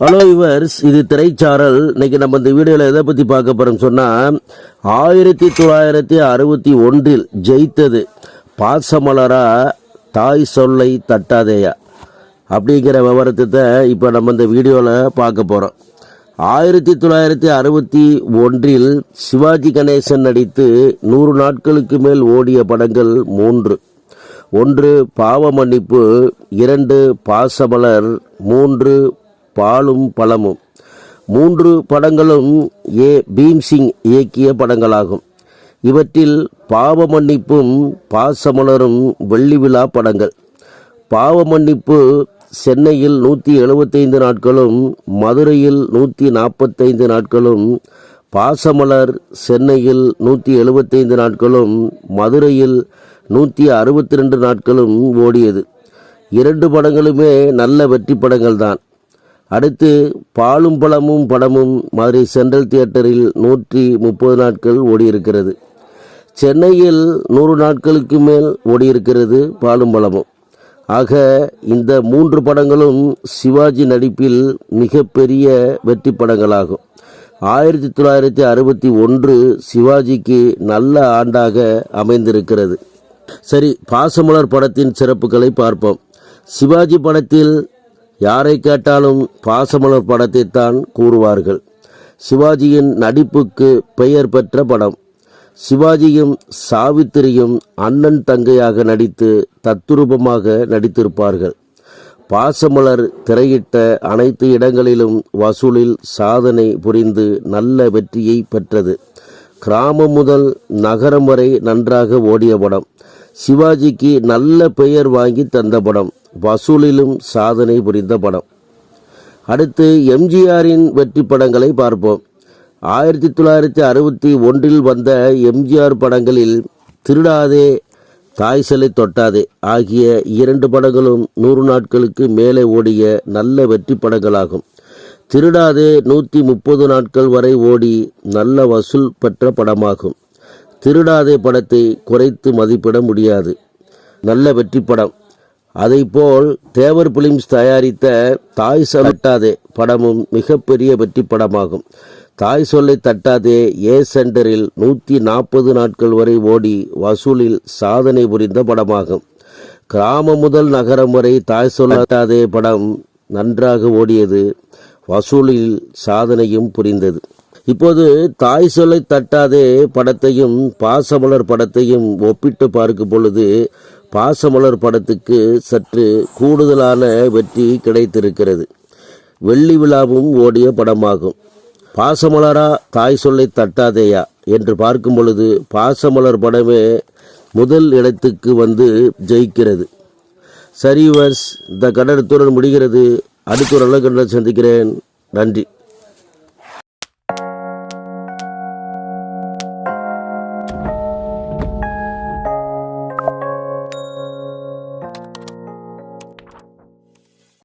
Hello இவர்ஸ் இது திரைச்சாரல். இன்னைக்கு நம்ம இந்த வீடியோவில் எதை பற்றி பார்க்க போகிறோம் சொன்னால் ஆயிரத்தி தொள்ளாயிரத்தி அறுபத்தி ஒன்றில் ஜெயித்தது பாசமலரா தாய் சொல்லை தட்டாதேயா அப்படிங்கிற விவரத்தை இப்போ நம்ம இந்த வீடியோவில் பார்க்க போகிறோம் ஆயிரத்தி தொள்ளாயிரத்தி அறுபத்தி ஒன்றில் சிவாஜி கணேசன் நடித்து நூறு நாட்களுக்கு மேல் ஓடிய படங்கள் மூன்று. ஒன்று பாவ மன்னிப்பு இரண்டு பாசமலர் மூன்று பாலும் பழமும். மூன்று படங்களும் ஏ. பீம்சிங் இயக்கிய படங்களாகும். இவற்றில் பாவ மன்னிப்பும் பாசமலரும் வெள்ளி விழா படங்கள். பாவ மன்னிப்பு சென்னையில் நூற்றி எழுபத்தைந்து நாட்களும் மதுரையில் நூற்றி நாற்பத்தைந்து நாட்களும் பாசமலர் சென்னையில் நூற்றி எழுபத்தைந்து நாட்களும் மதுரையில் நூற்றி அறுபத்தி ரெண்டு நாட்களும் ஓடியது. இரண்டு படங்களுமே நல்ல வெற்றி படங்கள் தான் அடுத்து பாலும் பழமும் படமும் மதுரை சென்ட்ரல் தியேட்டரில் நூற்றி முப்பது நாட்கள் ஓடியிருக்கிறது. சென்னையில் நூறு நாட்களுக்கு மேல் ஓடியிருக்கிறது பாலும் பழமும். ஆக இந்த மூன்று படங்களும் சிவாஜி நடிப்பில் மிகப்பெரிய வெற்றி படங்களாகும். ஆயிரத்தி தொள்ளாயிரத்தி அறுபத்தி ஒன்று சிவாஜிக்கு நல்ல ஆண்டாக அமைந்திருக்கிறது. சரி பாசமலர் படத்தின் சிறப்புகளை பார்ப்போம். சிவாஜி படத்தில் யாரை கேட்டாலும் பாசமலர் படத்தைத்தான் கூறுவார்கள். சிவாஜியின் நடிப்புக்கு பெயர் பெற்ற படம். சிவாஜியும் சாவித்திரியும் அண்ணன் தங்கையாக நடித்து தத்துரூபமாக நடித்திருப்பார்கள். பாசமலர் திரையிட்ட அனைத்து இடங்களிலும் வசூலில் சாதனை புரிந்து நல்ல வெற்றியை பெற்றது. கிராமம் முதல் நகரம் வரை நன்றாக ஓடிய படம். சிவாஜிக்கு நல்ல பெயர் வாங்கி தந்த படம். வசூலிலும் சாதனை புரிந்த படம். அடுத்து எம்ஜிஆரின் வெற்றி படங்களை பார்ப்போம். ஆயிரத்தி தொள்ளாயிரத்தி அறுபத்தி ஒன்றில் வந்த எம்ஜிஆர் படங்களில் திருடாதே தாய் சிலை தொட்டாதே ஆகிய இரண்டு படங்களும் நூறு நாட்களுக்கு மேலே ஓடிய நல்ல வெற்றி படங்களாகும். திருடாதே நூற்றி முப்பது நாட்கள் வரை ஓடி நல்ல வசூல் பெற்ற படமாகும். திருடாதே படத்தை குறைத்து மதிப்பிட முடியாது. நல்ல வெற்றி படம். அதைப்போல் தேவர் பிலிம்ஸ் தயாரித்த தாய் சொல்லட்டாதே படமும் மிகப்பெரிய வெற்றி படமாகும். தாய் சொல்லை தட்டாதே ஏ சென்டரில் நூற்றி நாற்பது நாட்கள் வரை ஓடி வசூலில் சாதனை புரிந்த படமாகும். கிராமம் முதல் நகரம் வரை தாய் சொல்லட்டாதே படம் நன்றாக ஓடியது. வசூலில் சாதனையும் புரிந்தது. இப்போது தாய் சொல்லை தட்டாதே படத்தையும் பாசமலர் படத்தையும் ஒப்பிட்டு பார்க்கும் பொழுது பாசமலர் படத்துக்கு சற்று கூடுதலான வெற்றி கிடைத்திருக்கிறது. வெள்ளி விழாவும் ஓடிய படமாகும். பாசமலரா தாய் சொல்லை தட்டாதேயா என்று பார்க்கும் பொழுது பாசமலர் படமே முதல் இடத்துக்கு வந்து ஜெயிக்கிறது. சரிவர்ஸ் இந்த கடத்துடன் முடிகிறது. அடுத்த ஒரு நல்ல கடலை சந்திக்கிறேன். நன்றி.